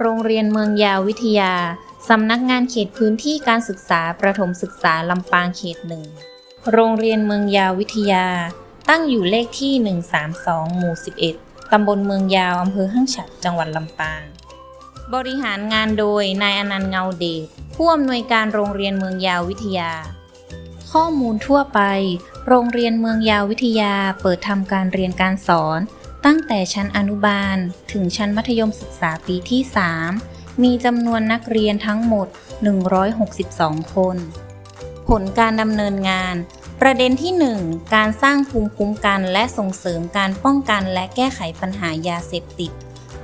โรงเรียนเมืองยาววิทยา สำนักงานเขตพื้นที่การศึกษาประถมศึกษาลำปางเขตหนึ่ง โรงเรียนเมืองยาววิทยา ตั้งอยู่เลขที่ 132 หมู่ 11 ตำบลเมืองยาวอำเภอห้างฉัดจังหวัดลำปาง บริหารงานโดยนายอนันต์เงาเดช ผู้อำนวยการโรงเรียนเมืองยาววิทยา ข้อมูลทั่วไป โรงเรียนเมืองยาววิทยาเปิดทำการเรียนการสอน ตั้งแต่ชั้นอนุบาล ถึงชั้นมัธยมศึกษาปีที่ 3 มีจำนวนนักเรียนทั้งหมด 162 คน ผลการดำเนินงาน ประเด็นที่ 1 การสร้างภูมิคุ้มกันและส่งเสริมการป้องกันและแก้ไขปัญหายาเสพติด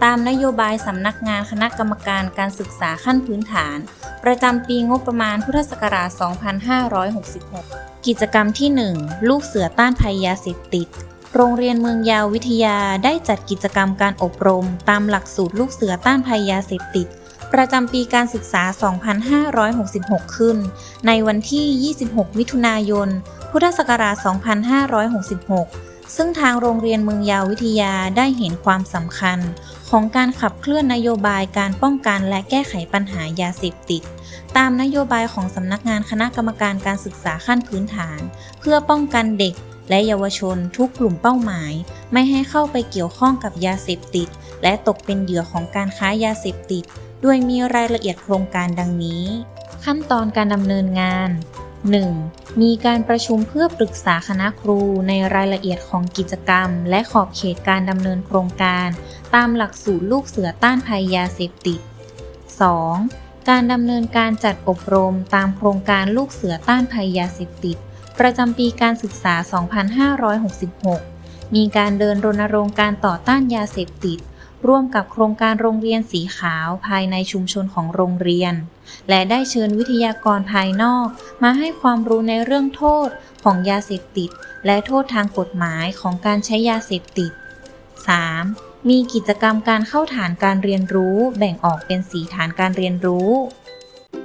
ตามนโยบายสำนักงานคณะกรรมการการศึกษาขั้นพื้นฐาน ประจำปีงบประมาณพุทธศักราช 2566 กิจกรรมที่ 1 ลูกเสือต้านภัยยาเสพติด โรงเรียนเมืองยาววิทยาได้จัดกิจกรรมการอบรม ตามหลักสูตรลูกเสือต้านภัยยาเสพติด ประจำปีการศึกษา 2566 ขึ้น ในวันที่ 26 มิถุนายน พุทธศักราช 2566 ซึ่งทางโรงเรียนเมืองยาววิทยาได้เห็นความสำคัญ ของการขับเคลื่อนนโยบายการป้องกันและแก้ไขปัญหายาเสพติดตามนโยบายของสำนักงานคณะกรรมการการศึกษาขั้นพื้นฐาน เพื่อป้องกันเด็ก และเยาวชนทุกกลุ่มเป้าหมาย ไม่ให้เข้าไปเกี่ยวข้องกับยาเสพติด และตกเป็นเหยื่อของการค้ายาเสพติด โดยมีรายละเอียดโครงการดังนี้ ขั้นตอนการดำเนินงาน 1. มีการประชุมเพื่อปรึกษาคณะครูในรายละเอียดของกิจกรรม และขอบเขตการดำเนินโครงการ ตามหลักสูตรลูกเสือต้านภัยยาเสพติด 2. การดำเนินการจัดอบรมตามโครงการลูกเสือต้านภัยยาเสพติด ประจำปีการศึกษา 2566 มีการเดินรณรงค์การต่อต้านยาเสพติด ร่วมกับโครงการโรงเรียนสีขาวภายในชุมชนของโรงเรียน และได้เชิญวิทยากรภายนอก มาให้ความรู้ในเรื่องโทษของยาเสพติด และโทษทางกฎหมายของการใช้ยาเสพติด 3. มีกิจกรรมการเข้าฐานการเรียนรู้ แบ่งออกเป็นสีฐานการเรียนรู้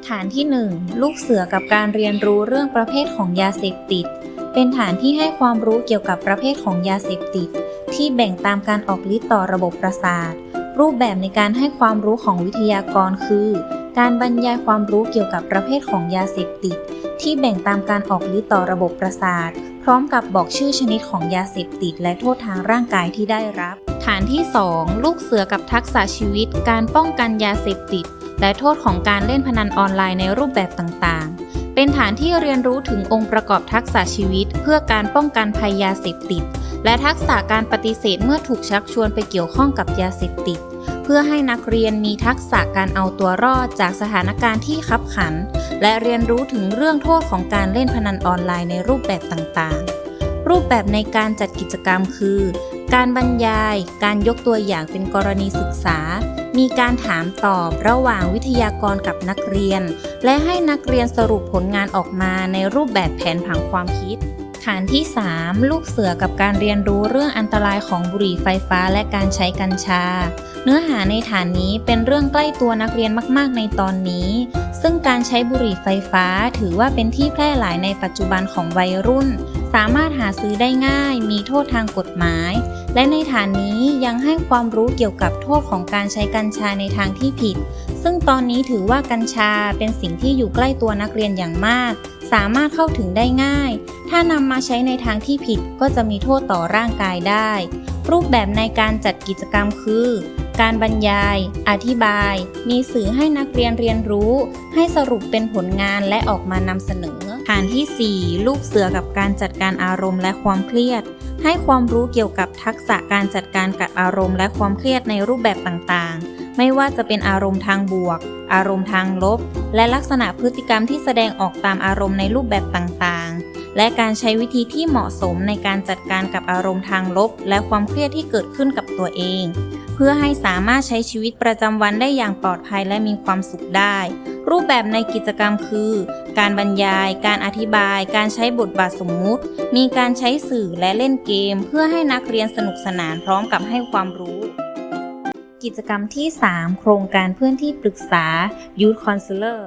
ฐานที่ 1 ลูกเสือกับการเรียนรู้เรื่องประเภทของยาเสพติด เป็นฐานที่ให้ความรู้เกี่ยวกับประเภทของยาเสพติด ที่แบ่งตามการออกฤทธิ์ต่อระบบประสาท รูปแบบในการให้ความรู้ของวิทยากรคือ การบรรยายความรู้เกี่ยวกับประเภทของยาเสพติด ที่แบ่งตามการออกฤทธิ์ต่อระบบประสาท พร้อมกับบอกชื่อชนิดของยาเสพติด และโทษทางร่างกายที่ได้รับ ฐานที่ 2 ลูกเสือกับทักษะชีวิต การป้องกันยาเสพติด และโทษของการเล่นพนันออนไลน์ในรูปแบบต่างๆ เป็นฐานที่เรียนรู้ถึงองค์ประกอบทักษะชีวิต เพื่อการป้องกันภัยยาเสพติด และทักษะการปฏิเสธเมื่อถูกชักชวนไปเกี่ยวข้องกับยาเสพติด เพื่อให้นักเรียนมีทักษะการเอาตัวรอดจากสถานการณ์ที่คับขัน และเรียนรู้ถึงเรื่องโทษของการเล่นพนันออนไลน์ในรูปแบบต่างๆรูปแบบในการจัดกิจกรรมคือ การบรรยาย การยกตัวอย่างเป็นกรณีศึกษา มีการถามตอบระหว่างวิทยากรกับนักเรียน และให้นักเรียนสรุปผลงานออกมาในรูปแบบแผนผังความคิด ฐานที่ 3 ลูกเสือกับการเรียนรู้เรื่องอันตรายของบุหรี่ไฟฟ้าและการใช้กัญชา เนื้อหาในฐานนี้เป็นเรื่องใกล้ตัวนักเรียนมาก ๆ ในตอนนี้ ซึ่งการใช้บุหรี่ไฟฟ้าถือว่าเป็นที่แพร่หลายในปัจจุบันของวัยรุ่น สามารถหาซื้อได้ง่าย มีโทษทางกฎหมาย และในฐานนี้ยังให้ความรู้เกี่ยวกับโทษของการใช้กัญชาในทางที่ผิด ซึ่งตอนนี้ถือว่ากัญชาเป็นสิ่งที่อยู่ใกล้ตัวนักเรียนอย่างมาก สามารถเข้าถึงได้ง่าย ถ้านำมาใช้ในทางที่ผิดก็จะมีโทษต่อร่างกายได้ รูปแบบในการจัดกิจกรรมคือการบรรยาย อธิบาย มีสื่อให้นักเรียนเรียนรู้ ให้สรุปเป็นผลงานและออกมานำเสนอ ฐานที่ 4 ลูกเสือกับการจัดการอารมณ์และความเครียด ให้ความรู้เกี่ยวกับทักษะการจัดการกับอารมณ์และความเครียดในรูปแบบต่างๆ ไม่ว่าจะเป็นอารมณ์ทางบวก อารมณ์ทางลบ และลักษณะพฤติกรรมที่แสดงออกตามอารมณ์ในรูปแบบต่างๆ และการใช้วิธีที่เหมาะสมในการจัดการกับอารมณ์ทางลบ และความเครียดที่เกิดขึ้นกับตัวเอง เพื่อให้สามารถใช้ชีวิตประจำวันได้อย่างปลอดภัยและมีความสุขได้ รูปแบบในกิจกรรมคือ การบรรยาย การอธิบาย การใช้บทบาทสมมุติ มีการใช้สื่อและเล่นเกม เพื่อให้นักเรียนสนุกสนานพร้อมกับให้ความรู้กิจกรรมที่ 3 โครงการเพื่อนที่ปรึกษา Youth Counselor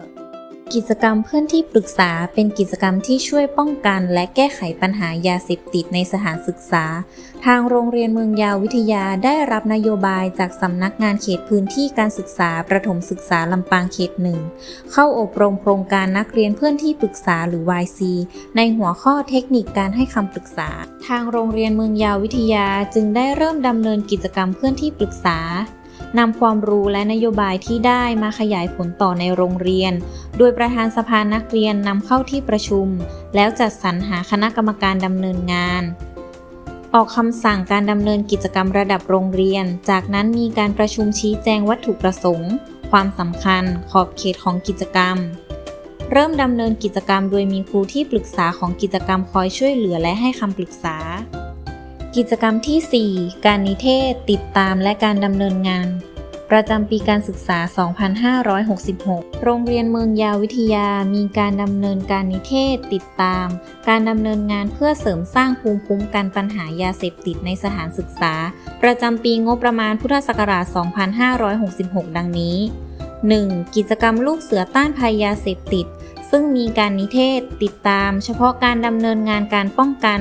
กิจกรรมเพื่อนที่ปรึกษาเป็นกิจกรรมที่ช่วยป้องกัน และแก้ไขปัญหายาเสพติดในสถานศึกษา ทางโรงเรียนเมืองยาววิทยาได้รับนโยบายจากสำนักงานเขตพื้นที่การศึกษาประถมศึกษาลำปางเขตหนึ่งเข้าอบรมโครงการนักเรียนเพื่อนที่ปรึกษาหรือ YC ในหัวข้อเทคนิคการให้คำปรึกษา ทางโรงเรียนเมืองยาววิทยาจึงได้เริ่มดำเนินกิจกรรมเพื่อนที่ปรึกษา นำความรู้และนโยบายที่ได้มาขยายผลต่อในโรงเรียน โดยประธานสภานักเรียนนำเข้าที่ประชุม แล้วจัดสรรหาคณะกรรมการดำเนินงาน ออกคำสั่งการดำเนินกิจกรรมระดับโรงเรียน จากนั้นมีการประชุมชี้แจงวัตถุประสงค์ ความสำคัญ ขอบเขตของกิจกรรม เริ่มดำเนินกิจกรรมโดยมีครูที่ปรึกษาของกิจกรรมคอยช่วยเหลือและให้คำปรึกษา กิจกรรมที่ 4 การนิเทศ ติดตามและการดำเนินงาน ประจำปีการศึกษา 2566 โรงเรียนเมืองยาวิทยามีการดำเนินการนิเทศ ติดตาม การดำเนินงานเพื่อเสริมสร้างภูมิคุ้มกันปัญหายาเสพติดในสถานศึกษา ประจำปีงบประมาณพุทธศักราช 2566 ดังนี้ 1. กิจกรรมลูกเสือต้านภัยยาเสพติด ซึ่งมีการนิเทศ ติดตาม เฉพาะการดำเนินงานการป้องกัน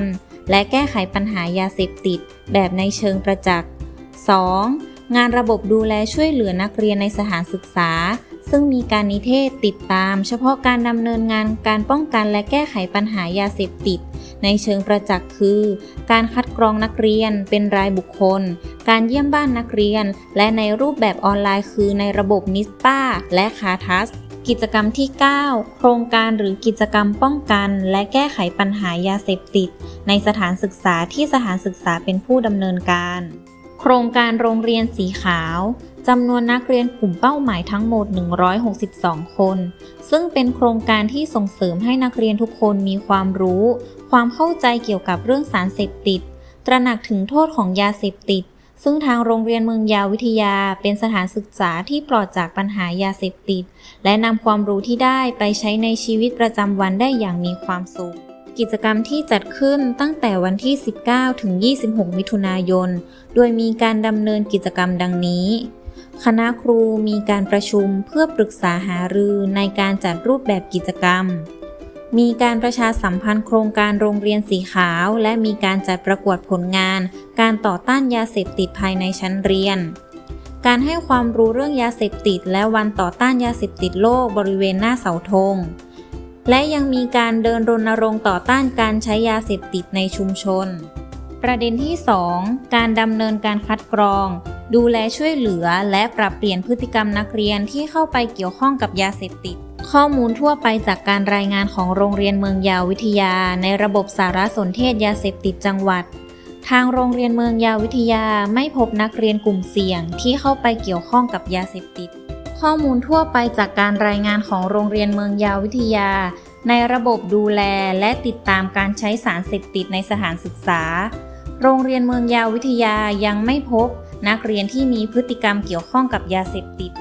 และแก้ไขปัญหายาเสพติด แบบในเชิงประจักษ์ 2. งานระบบดูแลช่วยเหลือนักเรียนในสถานศึกษา ซึ่งมีการนิเทศติดตาม เฉพาะการดำเนินงานการป้องกันและแก้ไขปัญหายาเสพติด ในเชิงประจักษ์คือ การคัดกรองนักเรียนเป็นรายบุคคล การเยี่ยมบ้านนักเรียน และในรูปแบบออนไลน์คือในระบบนิสป้าและคาทัส กิจกรรมที่ 9 โครงการหรือกิจกรรมป้องกัน และแก้ไขปัญหายาเสพติด ในสถานศึกษาที่สถานศึกษาเป็นผู้ดำเนินการ โครงการโรงเรียนสีขาวจำนวนนักเรียนกลุ่มเป้าหมายทั้งหมด 162 คน ซึ่งเป็นโครงการที่ส่งเสริมให้นักเรียนทุกคนมีความรู้ ความเข้าใจเกี่ยวกับเรื่องสารเสพติด ตระหนักถึงโทษของยาเสพติด ซึ่งทางโรงเรียนเมืองยาววิทยาเป็นสถานศึกษาที่ปลอดจากปัญหายาเสพติด และนำความรู้ที่ได้ไปใช้ในชีวิตประจำวันได้อย่างมีความสุข กิจกรรมที่จัดขึ้นตั้งแต่วันที่ 19 ถึง 26 มิถุนายน โดยมีการดำเนินกิจกรรมดังนี้ คณะครูมีการประชุมเพื่อปรึกษาหารือในการจัดรูปแบบกิจกรรม มีการประชาสัมพันธ์โครงการโรงเรียนสีขาว และมีการจัดประกวดผลงาน การต่อต้านยาเสพติดภายในชั้นเรียน การให้ความรู้เรื่องยาเสพติด และวันต่อต้านยาเสพติดโลกบริเวณหน้าเสาธง และยังมีการเดินรณรงค์ต่อต้านการใช้ยาเสพติดในชุมชน ประเด็นที่ 2 การดำเนินการคัดกรอง ดูแลช่วยเหลือและปรับเปลี่ยนพฤติกรรมนักเรียนที่เข้าไปเกี่ยวข้องกับยาเสพติด ข้อมูลทั่วไปจากการรายงานของโรงเรียนเมืองยาววิทยา ในระบบสารสนเทศยาเสพติดจังหวัด ทางโรงเรียนเมืองยาววิทยาไม่พบนักเรียนกลุ่มเสี่ยงที่เข้าไปเกี่ยวข้องกับยาเสพติด ข้อมูลทั่วไปจากการรายงานของโรงเรียนเมืองยาววิทยา ในระบบดูแลและติดตามการใช้สารเสพติดในสถานศึกษา โรงเรียนเมืองยาววิทยายังไม่พบ นักเรียนที่มีพฤติกรรมเกี่ยวข้องกับยาเสพติด